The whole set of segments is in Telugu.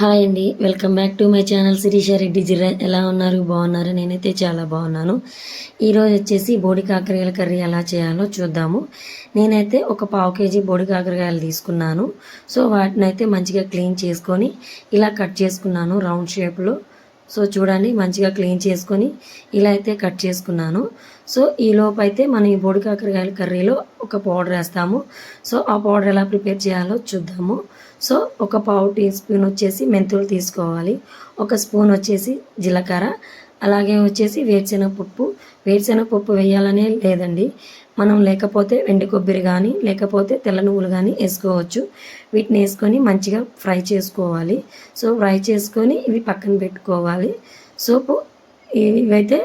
హాయ్ అండి welcome back to my channel Sirisha Reddy Jirra. ఎలా ఉన్నారు? బాగున్నారు? నేనైతే చాలా బాగున్నాను. ఈరోజు వచ్చేసి బోడి కాకరకాయల కర్రీ ఎలా చేయాలో చూద్దాము. నేనైతే ఒక పావు కేజీ బోడి కాకరకాయలు తీసుకున్నాను. సో వాటిని అయితే మంచిగా క్లీన్ చేసుకొని ఇలా కట్ చేసుకున్నాను రౌండ్ షేప్లో. సో చూడండి మంచిగా క్లీన్ చేసుకొని ఇలా అయితే కట్ చేసుకున్నాను. సో ఈ అయితే మనం ఈ బోడి కాకరకాయల కర్రీలో ఒక పౌడర్ వేస్తాము. సో ఆ పౌడర్ ఎలా ప్రిపేర్ చేయాలో చూద్దాము. సో ఒక పావు టీ స్పూన్ వచ్చేసి మెంతులు తీసుకోవాలి. ఒక స్పూన్ వచ్చేసి జీలకర్ర. అలాగే వచ్చేసి వేరుశెనగ పప్పు. వేరుశెనగ పప్పు వేయాలనే లేదండి. మనం లేకపోతే వెండి కొబ్బరి కానీ లేకపోతే తెల్ల నువ్వులు కానీ వేసుకోవచ్చు. వీటిని వేసుకొని మంచిగా ఫ్రై చేసుకోవాలి. సో ఫ్రై చేసుకొని ఇవి పక్కన పెట్టుకోవాలి. సోపు ఇవైతే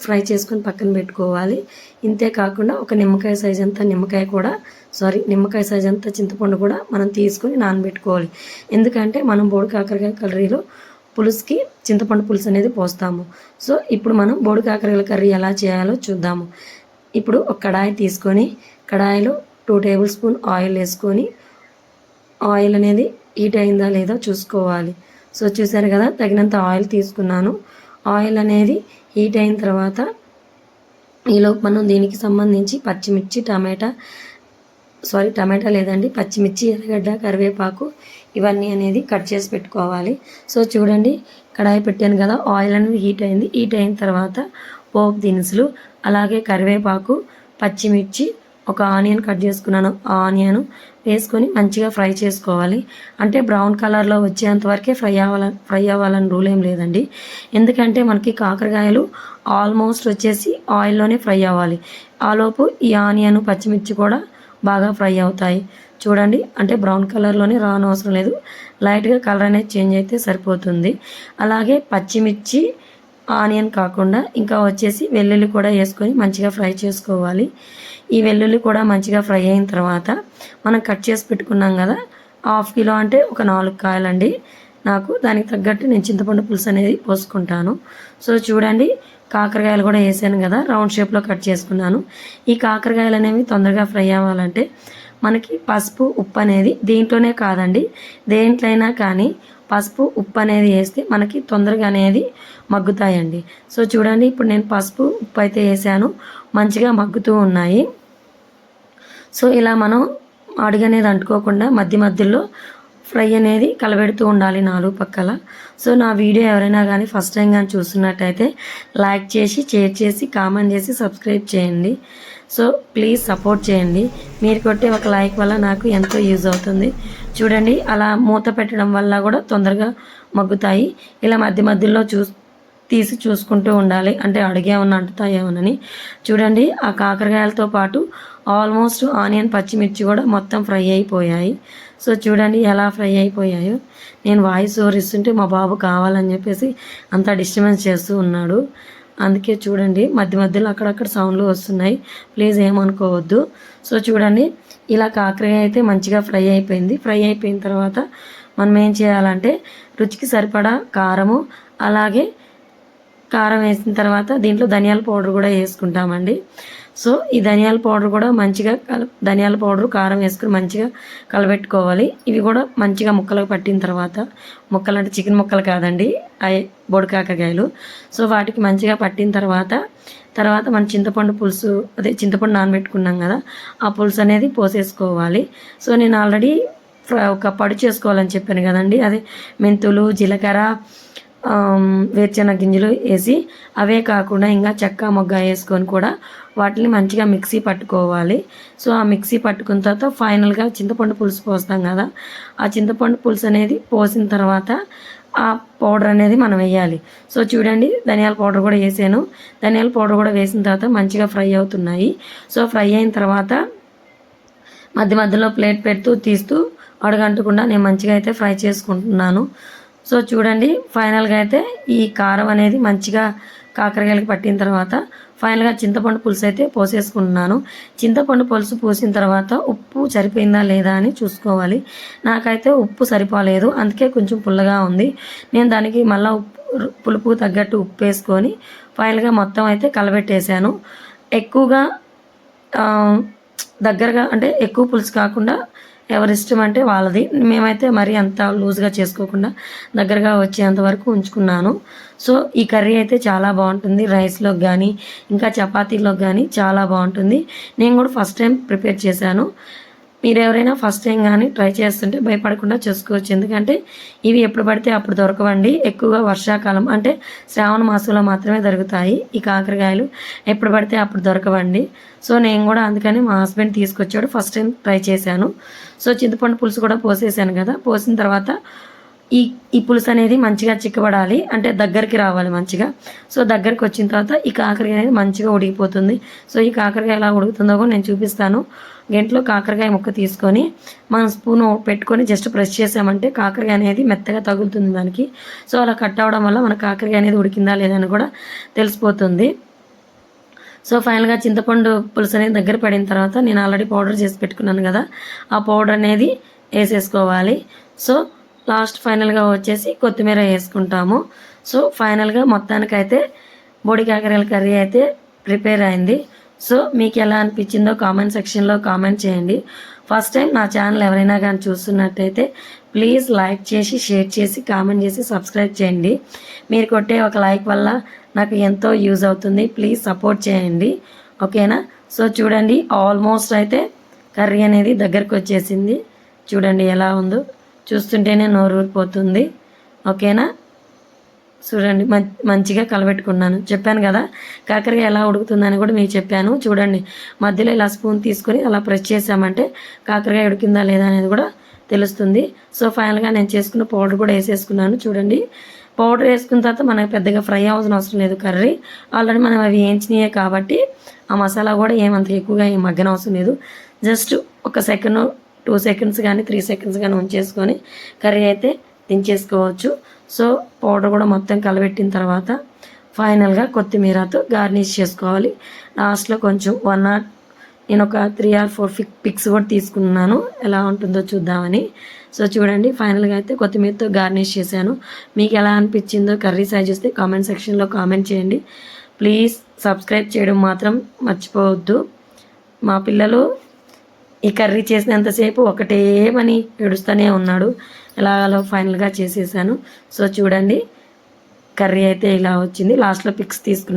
ఫ్రై చేసుకొని పక్కన పెట్టుకోవాలి. ఇంతే కాకుండా ఒక నిమ్మకాయ సైజ్ అంతా నిమ్మకాయ కూడా సారీ నిమ్మకాయ సైజ్ అంతా చింతపండు కూడా మనం తీసుకొని నానబెట్టుకోవాలి. ఎందుకంటే మనం బోడి కాకరకాయ కలరీలో పులుసుకి చింతపండు పులుసు అనేది పోస్తాము. సో ఇప్పుడు మనం బోడి కాకరకాయల కర్రీ ఎలా చేయాలో చూద్దాము. ఇప్పుడు ఒక కడాయి తీసుకొని కడాయిలో టూ టేబుల్ స్పూన్ ఆయిల్ వేసుకొని ఆయిల్ అనేది హీట్ అయిందా లేదో చూసుకోవాలి. సో చూసారు కదా తగినంత ఆయిల్ తీసుకున్నాను. ఆయిల్ అనేది హీట్ అయిన తర్వాత ఈలోపు మనం దీనికి సంబంధించి పచ్చిమిర్చి టమాటా సారీ టమాటా లేదండి పచ్చిమిర్చి ఎర్రగడ్డ కరివేపాకు ఇవన్నీ అనేది కట్ చేసి పెట్టుకోవాలి. సో చూడండి కడాయి పెట్టాను కదా ఆయిల్ అనేది హీట్ అయింది. హీట్ అయిన తర్వాత పోపు దినుసులు అలాగే కరివేపాకు పచ్చిమిర్చి ఒక ఆనియన్ కట్ చేసుకున్నాను. ఆ ఆనియన్ వేసుకొని మంచిగా ఫ్రై చేసుకోవాలి. అంటే బ్రౌన్ కలర్లో వచ్చేంత వరకే ఫ్రై అవ్వాలని ఫ్రై అవ్వాలని రూల్ ఏం లేదండి. ఎందుకంటే మనకి కాకరకాయలు ఆల్మోస్ట్ వచ్చేసి ఆయిల్లోనే ఫ్రై అవ్వాలి. ఆలోపు ఈ ఆనియన్ పచ్చిమిర్చి కూడా బాగా ఫ్రై అవుతాయి. చూడండి అంటే బ్రౌన్ కలర్లోనే రాను అవసరం లేదు. లైట్గా కలర్ అనేది చేంజ్ అయితే సరిపోతుంది. అలాగే పచ్చిమిర్చి ఆనియన్ కాకుండా ఇంకా వచ్చేసి వెల్లుల్లి కూడా వేసుకొని మంచిగా ఫ్రై చేసుకోవాలి. ఈ వెల్లుల్లి కూడా మంచిగా ఫ్రై అయిన తర్వాత మనం కట్ చేసి పెట్టుకున్నాం కదా హాఫ్ కిలో అంటే ఒక నాలుగు కాయలండి. నాకు దానికి తగ్గట్టు నేను చింతపండు పులుసు అనేది పోసుకుంటాను. సో చూడండి కాకరకాయలు కూడా వేసాను కదా రౌండ్ షేప్లో కట్ చేసుకున్నాను. ఈ కాకరకాయలు అనేవి తొందరగా ఫ్రై అవ్వాలంటే మనకి పసుపు ఉప్పు అనేది దీంట్లోనే కాదండి. దేంట్లైనా కానీ పసుపు ఉప్పు అనేది వేస్తే మనకి తొందరగా అనేది మగ్గుతాయండి. సో చూడండి ఇప్పుడు నేను పసుపు ఉప్పు అయితే వేసాను. మంచిగా మగ్గుతూ ఉన్నాయి. సో ఇలా మనం అడుగు అనేది అంటుకోకుండా మధ్య మధ్యలో ఫ్రై అనేది కలబెడుతూ ఉండాలి నాలుగు పక్కల. సో నా వీడియో ఎవరైనా కానీ ఫస్ట్ టైం కానీ చూస్తున్నట్టయితే లైక్ చేసి షేర్ చేసి కామెంట్ చేసి సబ్స్క్రైబ్ చేయండి. సో ప్లీజ్ సపోర్ట్ చేయండి. మీరు కొట్టే ఒక లైక్ వల్ల నాకు ఎంతో యూజ్ అవుతుంది. చూడండి అలా మూత పెట్టడం వల్ల కూడా తొందరగా మగ్గుతాయి. ఇలా మధ్య మధ్యలో చూ తీసి చూసుకుంటూ ఉండాలి. అంటే అడిగేమన్నా అంటుతాయేమోనని చూడండి ఆ కాకరకాయలతో పాటు ఆల్మోస్ట్ ఆనియన్ పచ్చిమిర్చి కూడా మొత్తం ఫ్రై అయిపోయాయి. సో చూడండి ఎలా ఫ్రై అయిపోయాయో. నేను వాయిస్ ఓవర్ ఇస్తుంటే మా బాబు కావాలని చెప్పేసి అంత డిస్టర్బెన్స్ చేస్తూ ఉన్నాడు. అందుకే చూడండి మధ్య మధ్యలో అక్కడక్కడ సౌండ్లు వస్తున్నాయి. ప్లీజ్ ఏమనుకోవద్దు. సో చూడండి ఇలా కాకరకాయ అయితే మంచిగా ఫ్రై అయిపోయింది. ఫ్రై అయిపోయిన తర్వాత మనం ఏం చేయాలంటే రుచికి సరిపడా కారము అలాగే కారం వేసిన తర్వాత దీంట్లో ధనియాల పౌడర్ కూడా వేసుకుంటామండి. సో ఈ ధనియాల పౌడర్ కూడా మంచిగా కల ధనియాల పౌడర్ కారం వేసుకుని మంచిగా కలబెట్టుకోవాలి. ఇవి కూడా మంచిగా ముక్కలకు పట్టిన తర్వాత ముక్కలు అంటే చికెన్ ముక్కలు కాదండి అవి బొడికాకరకాయలు సో వాటికి మంచిగా పట్టిన తర్వాత తర్వాత మన చింతపండు పులుసు అదే చింతపండు నానబెట్టుకున్నాం కదా ఆ పులుసు అనేది పోసేసుకోవాలి. సో నేను ఆల్రెడీ ఒక పడి చేసుకోవాలని చెప్పాను కదండి అదే మెంతులు జీలకర్ర వేరుచెనగ గింజలు వేసి అవే కాకుండా ఇంకా చెక్క మొగ్గ వేసుకొని కూడా వాటిని మంచిగా మిక్సీ పట్టుకోవాలి. సో ఆ మిక్సీ పట్టుకున్న తర్వాత ఫైనల్గా చింతపండు పులుసు పోస్తాం కదా ఆ చింతపండు పులుసు అనేది పోసిన తర్వాత ఆ పౌడర్ అనేది మనం వేయాలి. సో చూడండి ధనియాల పౌడర్ కూడా వేసాను. ధనియాల పౌడర్ కూడా వేసిన తర్వాత మంచిగా ఫ్రై అవుతున్నాయి. సో ఫ్రై అయిన తర్వాత మధ్య మధ్యలో ప్లేట్ పెడుతూ తీస్తూ అడగంటకుండా నేను మంచిగా అయితే ఫ్రై చేసుకుంటున్నాను. సో చూడండి ఫైనల్గా అయితే ఈ కారం అనేది మంచిగా కాకరకాయలకి పట్టిన తర్వాత ఫైనల్గా చింతపండు పులుసు అయితే పోసేసుకుంటున్నాను. చింతపండు పులుసు పోసిన తర్వాత ఉప్పు సరిపోయిందా లేదా అని చూసుకోవాలి. నాకైతే ఉప్పు సరిపోలేదు అందుకే కొంచెం పుల్లగా ఉంది. నేను దానికి మళ్ళీ ఉప్పు పులుపు తగ్గట్టు ఉప్పు వేసుకొని ఫైనల్గా మొత్తం అయితే కలబెట్టేశాను. ఎక్కువగా దగ్గరగా అంటే ఎక్కువ పులుసు కాకుండా ఎవరి ఇష్టం అంటే వాళ్ళది. మేమైతే మరీ అంత లూజ్గా చేసుకోకుండా దగ్గరగా వచ్చేంత వరకు ఉంచుకున్నాను. సో ఈ కర్రీ అయితే చాలా బాగుంటుంది. రైస్లోకి కానీ ఇంకా చపాతీలోకి కానీ చాలా బాగుంటుంది. నేను కూడా ఫస్ట్ టైం ప్రిపేర్ చేశాను. మీరు ఎవరైనా ఫస్ట్ టైం కానీ ట్రై చేస్తుంటే భయపడకుండా చేసుకోవచ్చు. ఎందుకంటే ఇవి ఎప్పుడు పడితే అప్పుడు దొరకవండి. ఎక్కువగా వర్షాకాలం అంటే శ్రావణ మాసంలో మాత్రమే దొరుకుతాయి. ఈ కాకరకాయలు ఎప్పుడు పడితే అప్పుడు దొరకవండి. సో నేను కూడా అందుకని మా హస్బెండ్ తీసుకొచ్చాడు. ఫస్ట్ టైం ట్రై చేశాను. సో చింతపండు పులుసు కూడా పోసేసాను కదా. పోసిన తర్వాత ఈ ఈ పులుసు అనేది మంచిగా చిక్కబడాలి. అంటే దగ్గరికి రావాలి మంచిగా. సో దగ్గరికి వచ్చిన తర్వాత ఈ కాకరకాయ అనేది మంచిగా ఉడికిపోతుంది. సో ఈ కాకరకాయ ఎలా ఉడుకుతుందో కూడా నేను చూపిస్తాను. గంటలో కాకరకాయ ముక్క తీసుకొని మనం స్పూన్ పెట్టుకొని జస్ట్ ప్రెస్ చేసామంటే కాకరకాయ అనేది మెత్తగా తగులుతుంది దానికి. సో అలా కట్ అవడం వల్ల మన కాకరకాయ అనేది ఉడికిందా లేదని కూడా తెలిసిపోతుంది. సో ఫైనల్గా చింతపండు పులుసు అనేది దగ్గర పడిన తర్వాత నేను ఆల్రెడీ పౌడర్ చేసి పెట్టుకున్నాను కదా. ఆ పౌడర్ అనేది వేసేసుకోవాలి. సో లాస్ట్ ఫైనల్గా వచ్చేసి కొత్తిమీర వేసుకుంటాము. సో ఫైనల్గా మొత్తానికైతే బొడి కాకరకాయల కర్రీ అయితే ప్రిపేర్ అయింది. సో మీకు ఎలా అనిపించిందో కామెంట్ సెక్షన్లో కామెంట్ చేయండి. ఫస్ట్ టైం నా ఛానల్ ఎవరైనా కానీ చూస్తున్నట్టయితే ప్లీజ్ లైక్ చేసి షేర్ చేసి కామెంట్ చేసి సబ్స్క్రైబ్ చేయండి. మీరు కొట్టే ఒక లైక్ వల్ల నాకు ఎంతో యూజ్ అవుతుంది. ప్లీజ్ సపోర్ట్ చేయండి. ఓకేనా సో చూడండి ఆల్మోస్ట్ అయితే కర్రీ అనేది దగ్గరకు వచ్చేసింది. చూడండి ఎలా ఉందో. చూస్తుంటేనే నోరు ఊరిపోతుంది. ఓకేనా? చూడండి మంచిగా కలబెట్టుకున్నాను. చెప్పాను కదా కాకరకాయ ఎలా ఉడుకుతుందని కూడా మీకు చెప్పాను. చూడండి మధ్యలో ఇలా స్పూన్ తీసుకొని అలా ప్రెస్ చేసామంటే కాకరకాయ ఉడికిందా లేదా అనేది కూడా తెలుస్తుంది. సో ఫైనల్గా నేను చేసుకున్న పౌడర్ కూడా వేసేసుకున్నాను. చూడండి పౌడర్ వేసుకున్న తర్వాత మనకు పెద్దగా ఫ్రై అవ్వాల్సిన అవసరం లేదు కర్రీ. ఆల్రెడీ మనం అవి వేయించినాయే కాబట్టి ఆ మసాలా కూడా ఏమంత ఎక్కువగా ఏం మగ్గన అవసరం లేదు. జస్ట్ ఒక సెకండ్ టూ సెకండ్స్ కానీ త్రీ సెకండ్స్ కానీ ఉంచేసుకొని కర్రీ అయితే దించేసుకోవచ్చు. సో పౌడర్ కూడా మొత్తం కలబెట్టిన తర్వాత ఫైనల్గా కొత్తిమీరతో గార్నిష్ చేసుకోవాలి. లాస్ట్లో కొంచెం వన్ ఆర్ నేను ఒక three or four pic pics కూడా తీసుకున్నాను. ఎలా ఉంటుందో చూద్దామని. సో చూడండి ఫైనల్గా అయితే కొత్తిమీరతో గార్నిష్ చేశాను. మీకు ఎలా అనిపించిందో కర్రీ సైజ్ చూస్తే కామెంట్ సెక్షన్లో కామెంట్ చేయండి. ప్లీజ్ సబ్స్క్రైబ్ చేయడం మాత్రం మర్చిపోవద్దు. మా పిల్లలు ఈ కర్రీ చేసినంతసేపు ఒకటేమని ఏడుస్తూనే ఉన్నాడు. ఎలాగలో ఫైనల్గా చేసేసాను. సో చూడండి కర్రీ అయితే ఇలా వచ్చింది. లాస్ట్లో పిక్స్ తీసుకున్నాను